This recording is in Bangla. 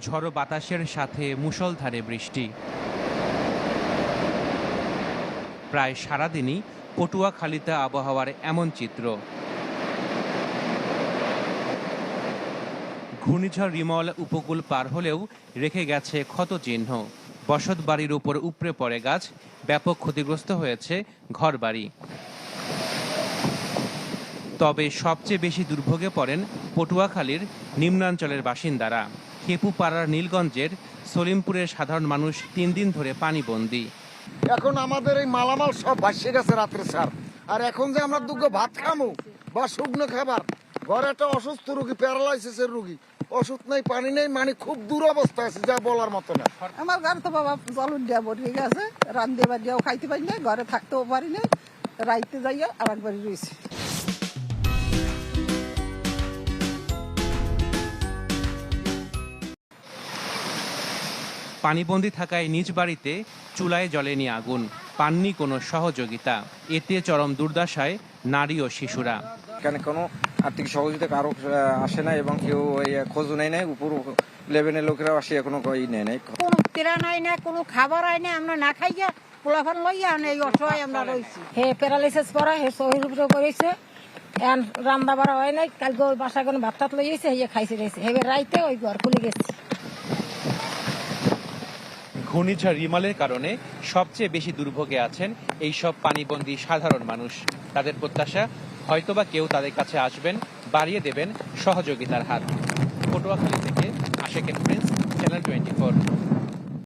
ঝড়ো বাতাসের সাথে মুষলধারে বৃষ্টি। প্রায় সারাদিনই পটুয়াখালীতে আবহাওয়ার এমন চিত্র। ঘূর্ণিঝড় রিমল উপকূল পার হলেও রেখে গেছে ক্ষত চিহ্ন। বসত বাড়ির উপর উপড়ে পড়ে গাছ, ব্যাপক ক্ষতিগ্রস্ত হয়েছে ঘরবাড়ি। তবে সবচেয়ে বেশি দুর্ভোগে পড়েন পটুয়াখালীর নিম্নাঞ্চলের বাসিন্দারা। খেপুপাড়ার নীলগঞ্জের সলিমপুরের সাধারণ মানুষ তিন দিন ধরে পানিবন্দী এখন আমাদের এই মালামাল সব ভাসিয়ে গেছে রাত্রে স্যার। আর এখন যে আমরা দুগ্গ ভাত খামু বা শুকনো খাবার ঘরে একটা অসুস্থ রুগী প্যারালাইসিসের রুগী ওষুধ নেই পানি নেই মানে খুব দূর অবস্থা আছে যা বলার মতো না। আমার ঘরে তো বাবা জল উঠিয়া ভরে গেছে রান্ধে বাড়িয়াও খাইতে পারি না ঘরে থাকতেও পারি না রাইতে যাইয়া আর একবার রয়েছে। পানিবন্দী থাকায় নিজ বাড়িতে চুলায় জ্বলেনি আগুন। পাননি কোনো সহযোগিতা। এতে চরম দুর্দশায় নারী ও শিশুরা। এখানে কোনো আর্থিক সহযোগিতা কারও আসে না এবং কেউ খোঁজ নেয় নাই। উপর লেভেলের লোকেরাও আসে এখনও ই নেয় নাই। কোনো তেরা নাই না কোনো খাবার হয় না আমরা না খাইয়া পোলাফান লইয়া এই অসহায় আমরা রয়েছি হে প্যারালাইসিস করা হে শহীদ উপরে করেছে এখন রান্না বাড়া হয় নাই কালকে ওই বাসা কোনো ভাত টাত লইয়েছে হে খাইছে রয়েছে হেবে রাইতে ওই ঘর খুলে গেছে। ঘূর্ণিঝড় রিমালের কারণে সবচেয়ে বেশি দুর্ভোগে আছেন এই সব পানিবন্দী সাধারণ মানুষ। তাদের প্রত্যাশা, হয়তোবা কেউ তাদের কাছে আসবেন, বাড়িয়ে দেবেন সহযোগিতার হাত। পটুয়াখালী থেকে আশেকেন প্রিন্স চ্যানেল টোয়েন্টি